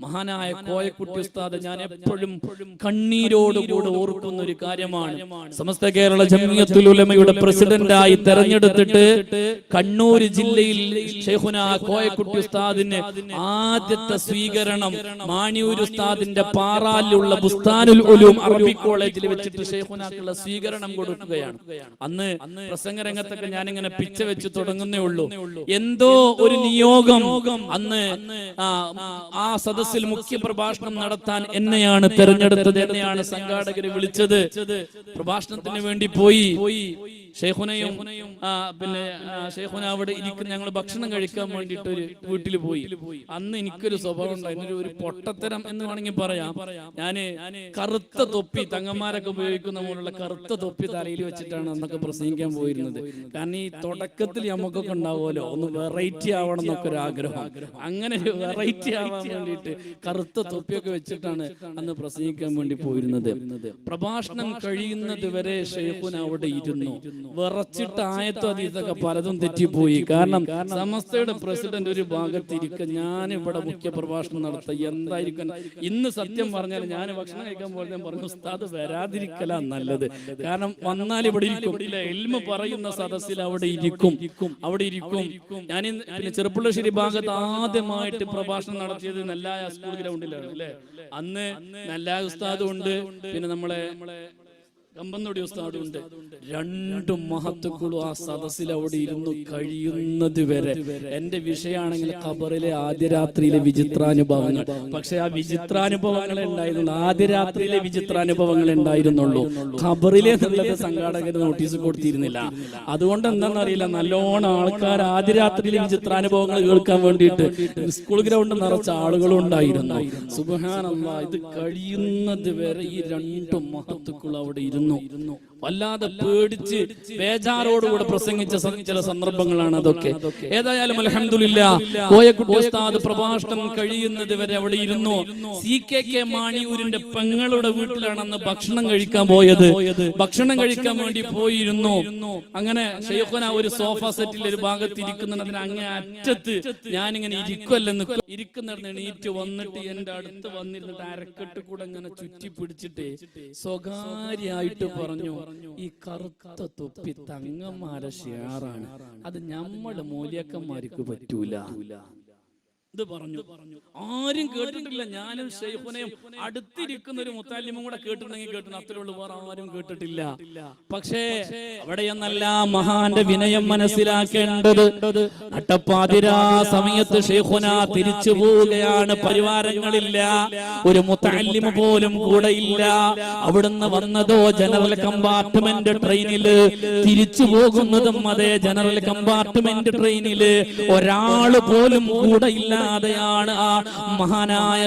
മഹാനായ കോയക്കുട്ടി ഉസ്താദ് ഞാൻ എപ്പോഴും കണ്ണീരോടുകൂടെ ഓർക്കുന്ന ഒരു കാര്യമാണ്. സമസ്ത കേരള ജമിയത്തുൽ ഉലമയുടെ പ്രസിഡന്റായി തെരഞ്ഞെടുത്തിട്ട് കണ്ണൂർ ജില്ലയിൽ ഷെഹുന കോയക്കുട്ടി ഉസ്താദിന് ആദ്യത്തെ സ്വീകരണം മാണിയൂർ ഉസ്താദിന്റെ പാറാലിലുള്ള ബുസ്താനുൽ ഉലൂം അറബി കോളേജിൽ വെച്ചിട്ട് ഷെയ്ഖുനാക്കുള്ള സ്വീകരണം കൊടുക്കുകയാണ്. അന്ന് പ്രസംഗ രംഗത്തൊക്കെ ഞാനിങ്ങനെ പിച്ച വെച്ച് തുടങ്ങുന്നേ ഉള്ളൂ. എന്തോ ഒരു നിയോഗം അന്ന് ആ, ആ സദസ്സിൽ മുഖ്യ പ്രഭാഷണം നടത്താൻ എന്നെയാണ് തെരഞ്ഞെടുത്തത് എന്നെയാണ് സംഘാടകരെ വിളിച്ചത്. പ്രഭാഷണത്തിന് വേണ്ടി പോയി. ഷെയ്ഖുനയും പിന്നെ ഷെയ്ഖുന അവിടെ ഇരിക്കുന്ന ഞങ്ങൾ ഭക്ഷണം കഴിക്കാൻ വേണ്ടിയിട്ട് ഒരു വീട്ടിൽ പോയി. അന്ന് എനിക്കൊരു സ്വഭാവം ഉണ്ടായിരുന്നു. ഒരു പൊട്ടത്തരം എന്ന് വേണമെങ്കിൽ പറയാം. ഞാൻ കറുത്ത തൊപ്പി തങ്ങന്മാരൊക്കെ ഉപയോഗിക്കുന്ന പോലുള്ള കറുത്ത തൊപ്പി തലയിൽ വെച്ചിട്ടാണ് അന്നൊക്കെ പ്രസംഗിക്കാൻ പോയിരുന്നത്. കാരണം ഈ തുടക്കത്തിൽ നമുക്കൊക്കെ ഉണ്ടാവുമല്ലോ. ഒന്ന് വെറൈറ്റി ആവണം എന്നൊക്കെ ഒരു ആഗ്രഹം. അങ്ങനെ ഒരു വെറൈറ്റി ആവാൻ വേണ്ടിയിട്ട് കറുത്ത തൊപ്പിയൊക്കെ വെച്ചിട്ടാണ് അന്ന് പ്രസംഗിക്കാൻ വേണ്ടി പോയിരുന്നത്. പ്രഭാഷണം കഴിയുന്നത് വരെ ഷെയ്ഖുൻ അവിടെ ഇരുന്നു. വിറച്ചിട്ട് ആയത്തോ അതീതൊക്കെ പലതും തെറ്റിപ്പോയി. കാരണം സമസ്തയുടെ പ്രസിഡന്റ് ഒരു ഭാഗത്തിരിക്കുക ഞാൻ ഇവിടെ മുഖ്യ പ്രഭാഷണം നടത്ത. എന്തായിരിക്കും? ഇന്ന് സത്യം പറഞ്ഞാൽ ഞാൻ ഭക്ഷണം കഴിക്കാൻ പോലെ ഞാൻ പറഞ്ഞു ഉസ്താദ് വരാതിരിക്കല നല്ലത്. കാരണം വന്നാൽ ഇവിടെ ഇരിക്കും. എൽമ പറയുന്ന സദസ്സിൽ അവിടെ ഇരിക്കും. അവിടെ ഇരിക്കും. ഞാൻ പിന്നെ ചെറുപ്പുള്ളശ്ശേരി ഭാഗത്ത് ആദ്യമായിട്ട് പ്രഭാഷണം നടത്തിയത് നെല്ലായ സ്കൂൾ ഗ്രൗണ്ടിലാണ് അല്ലേ? അന്ന് നല്ല ഉസ്താദും ഉണ്ട് പിന്നെ നമ്മളെ കമ്പന്നൊടി ഉസ്താദുണ്ട്. രണ്ടും മഹത്തുക്കളും ആ സദസ്സിൽ അവിടെ ഇരുന്നു കഴിയുന്നത് വരെ. എന്റെ വിഷയമാണെങ്കിൽ ഖബറിലെ ആദ്യ രാത്രിയിലെ വിചിത്രാനുഭവങ്ങൾ. പക്ഷെ ആ വിചിത്രാനുഭവങ്ങൾ ഉണ്ടായിരുന്നുള്ളൂ ആദ്യ രാത്രിയിലെ വിചിത്രാനുഭവങ്ങൾ ഉണ്ടായിരുന്നുള്ളൂ ഖബറിലെ എന്നുള്ളത് സംഘാടകർ നോട്ടീസ് കൊടുത്തിരുന്നില്ല. അതുകൊണ്ട് എന്താണെന്നറിയില്ല. നല്ലോണം ആൾക്കാർ ആദ്യ രാത്രിയിലെ വിചിത്രാനുഭവങ്ങൾ കേൾക്കാൻ വേണ്ടിയിട്ട് സ്കൂൾ ഗ്രൗണ്ട് നിറച്ച ആളുകളും ഉണ്ടായിരുന്നു. സുബഹാനല്ലാ ഇത് കഴിയുന്നത് വരെ ഈ രണ്ട് മഹത്തുക്കൾ അവിടെ ഇരുന്നു ഇരുന്നു. വല്ലാതെ പേടിച്ച് ബേജാറോടുകൂടെ പ്രസംഗിച്ച ചില സന്ദർഭങ്ങളാണ് അതൊക്കെ. ഏതായാലും അലഹമില്ല കോയക്കുട്ടി ഉസ്താദ് പ്രഭാഷണം കഴിയുന്നത് വരെ അവിടെ ഇരുന്നു. സി കെ കെ മാണിയൂരിന്റെ പെങ്ങളുടെ വീട്ടിലാണെന്ന് ഭക്ഷണം കഴിക്കാൻ പോയത്. ഭക്ഷണം കഴിക്കാൻ വേണ്ടി പോയിരുന്നു. അങ്ങനെ ഷെയ്ഖുന ഒരു സോഫ സെറ്റിൽ ഒരു ഭാഗത്ത് ഇരിക്കുന്നതിന് അങ്ങനെ അങ്ങേ അറ്റത്ത് ഞാനിങ്ങനെ ഇരിക്കുമല്ലെന്ന് ഇരിക്കുന്നിടന്ന് എണീറ്റ് വന്നിട്ട് എന്റെ അടുത്ത് വന്നിരുന്നിട്ട് അരക്കെട്ട് കൂടെ ഇങ്ങനെ ചുറ്റി പിടിച്ചിട്ട് സ്വകാര്യായിട്ട് പറഞ്ഞു. ഈ കറുത്ത തൊപ്പി തങ്ങന്മാരെ ഷിയാറാണ്. അത് നമ്മുടെ മൂല്യക്കന്മാർക്ക് പറ്റൂല. ഇത് പറഞ്ഞു. ആരും കേട്ടിട്ടില്ല. ഞാനും ഷെയ്ഖുനെയും അടുത്തിരിക്കുന്ന ഒരു മുത്താലിമും കൂടെ കേട്ടിട്ടുണ്ടെങ്കിൽ കേട്ടിട്ടുണ്ട്. അത്രേ ഉള്ളൂ. വേറെ ആരും കേട്ടിട്ടില്ല. പക്ഷേ അവിടെയെന്നല്ല മഹാന്റെ വിനയം മനസ്സിലാക്കേണ്ടത്. നട്ടപ്പാതിരാ സമയത്ത് ഷെയ്ഖുന തിരിച്ചു പോവുകയാണ്. പരിവാരങ്ങളില്ല. ഒരു മുത്താലിമ പോലും കൂടെ ഇല്ല. അവിടുന്ന് വന്നതോ ജനറൽ കമ്പാർട്ട്മെന്റ് ട്രെയിനിൽ. തിരിച്ചു പോകുന്നതും അതേ ജനറൽ കമ്പാർട്ട്മെന്റ് ട്രെയിനിൽ. ഒരാൾ പോലും കൂടെ ഇല്ലാതെയാണ് ആ മഹാനായ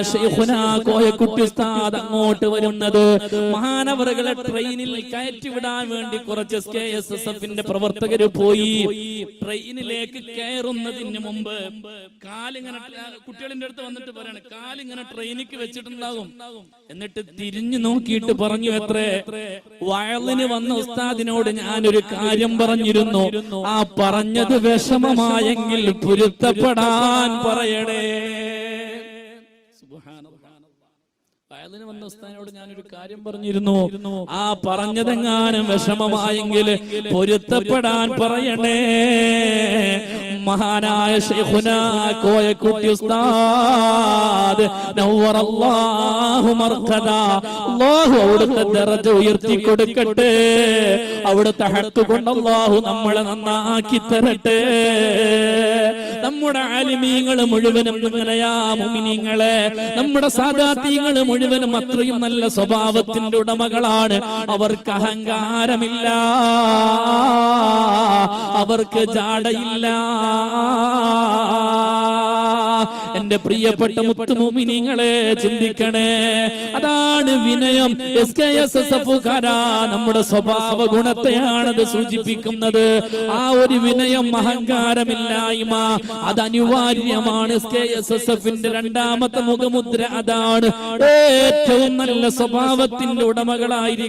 കോയക്കുട്ടി ഉസ്താദ് അങ്ങോട്ട് വരുന്നത്. മഹാനവറുകളെ ട്രെയിനിൽ കയറ്റി വിടാൻ വേണ്ടി കുറച്ച് കെ എസ് എസ് എഫിന്റെ പ്രവർത്തകര് പോയി. ട്രെയിനിലേക്ക് കയറുന്നതിന് മുമ്പ് കാലിങ്ങനെ കുട്ടികളിന്റെ അടുത്ത് വന്നിട്ട് പറയാണ് കാലിങ്ങനെ ട്രെയിനിക്ക് വെച്ചിട്ടുണ്ടാകും. എന്നിട്ട് തിരിഞ്ഞു നോക്കിയിട്ട് പറഞ്ഞു എത്രേ വയലിന് വന്ന ഉസ്താദിനോട് ഞാനൊരു കാര്യം പറഞ്ഞിരുന്നു. ആ പറഞ്ഞത് വിഷമമായെങ്കിൽ പൊരുത്തപ്പെടാൻ പറയണേ. വയലിന് വന്ന ഉസ്താനോട് ഞാനൊരു കാര്യം പറഞ്ഞിരുന്നു. ആ പറഞ്ഞതെങ്ങാനും വിഷമമായെങ്കിൽ പൊരുത്തപ്പെടാൻ പറയണേ. മഹാനായ ശൈഖുന കോയക്കുട്ടി ഉസ്താദ്. നവ്വറല്ലാഹു മർഖദ അല്ലാഹു അവിടുത്തെ ദറജ ഉയർത്തി കൊടുക്കട്ടെ അവിടുത്തെ ഹക്ക് കൊണ്ട് അല്ലാഹു നമ്മളെ നന്നാക്കി തരട്ടെ നമ്മുടെ ആലിമീങ്ങൾ മുഴുവനും നിങ്ങളെയാ മുമിനീങ്ങളെ. നമ്മുടെ സാദാത്യങ്ങൾ മുഴുവനും അത്രയും നല്ല സ്വഭാവത്തിന്റെ ഉടമകളാണ്. അവർക്ക് അഹങ്കാരമില്ല. അവർക്ക് ജാടയില്ല. എന്റെ പ്രിയപ്പെട്ട മുത്തുമോമിനിങ്ങളെ ചിന്തിക്കണേ. അതാണ് വിനയം എസ് കെ എസ് എസ് എഫുകാരാ നമ്മുടെ സ്വഭാവ അത് സൂചിപ്പിക്കുന്നത്. ആ ഒരു വിനയം അഹങ്കാരമില്ലായ്മ അത് അനിവാര്യമാണ്. എസ് കെ എസ് എസ് എഫിന്റെ രണ്ടാമത്തെ മുഖമുദ്ര അതാണ്. ഏറ്റവും നല്ല സ്വഭാവത്തിന്റെ ഉടമകളായിരിക്കും